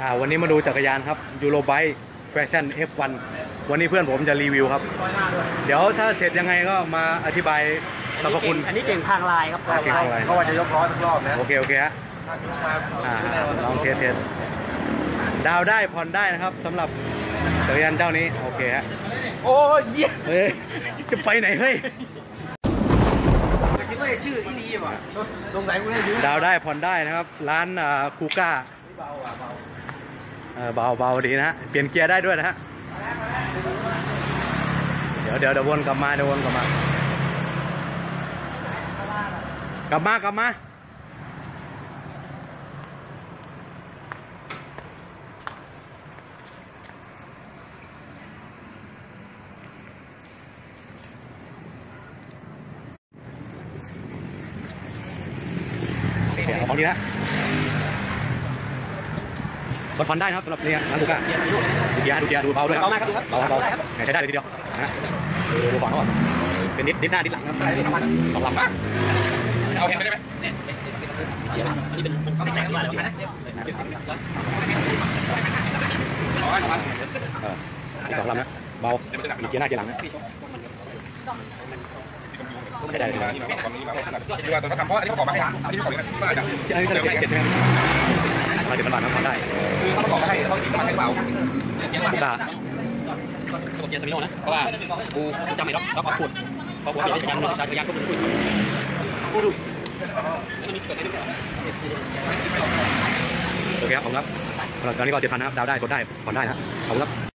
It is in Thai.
อ่าวันนี้มาดูจักรยานครับยูโรไบค์แฟชั่น F1 วันนี้เพื่อนผมจะรีวิวครับ เดี๋ยวถ้าเสร็จยังไงก็มาอธิบายสรรพคุณ อันนี้เก่งพางลายครับอ่าเก่งพางลายเขาว่าจะยกล้อทุกรอบนะโอเคโอเคฮะถ้ายกมาอ่าแน่นอนลองเทสเทสดาวได้ผ่อนได้นะครับสำหรับจักรยานเจ้านี้โอเคฮะโอ้ยเยี่ยเฮ้ยจะไปไหนเฮ้ยคิดว่าชื่ออีดีว่ะสงสัยกูได้ยืมดาวได้ผ่อนได้นะครับ ร้านอ่าคูก้า เบาเบาดีนะฮะ เปลี่ยนเกียร์ได้ด้วยนะฮะ เดี๋ยวเดี๋ยวเดี๋ยววนกลับมาเดี๋ยววนกลับมา กลับมากลับมาโอเคเอาของดีนะ กดผ่อนได้นะครับสำหรับเนี่ยร้านลูก้าดูเกียร์ดูเกียร์ดูเบาด้วยครับเบามากครับดูครับเบาเบาใช้ได้เลยทีเดียวนะฮะดูดูก่อนเขาก่อนเป็นนิดนิดหน้านิดหลังครับสองลำเอาเห็นไปได้ไหมอันนี้เป็นเขาแต่งขึ้นมาเลยนะอ๋อให้มันเออมีสองลำนะเบามีเกียร์หน้าเกียร์หลังนะใช้ได้เลยทีเดียวนี่แบบตอนนี้แบบคือว่าตอนเขาทำเพราะอันนี้เขาบอกมาให้อันนี้เขาบอกว่าอาจจะอันนี้ก็เลยเจ็ดเจ็ดใช่ ไหมมาเจ็ดพันบาทนะผ่อนได้คือเขาบอกมาให้เขาคิดมาให้เปล่าลูก้าระบบเกียร์สมิโนนะเพราะว่ากูจำไม่ได้แล้วก็พูดพอผมเปลี่ยนจักรยานมือจักรยานก็เป็นพูดพูดดูแล้วมันมีเกิดอะไรด้วยโอเคครับผมครับสำหรับตอนนี้ก็เจ็ดพันนะครับดาวได้กดได้ผ่อนได้นะขอบคุณครับ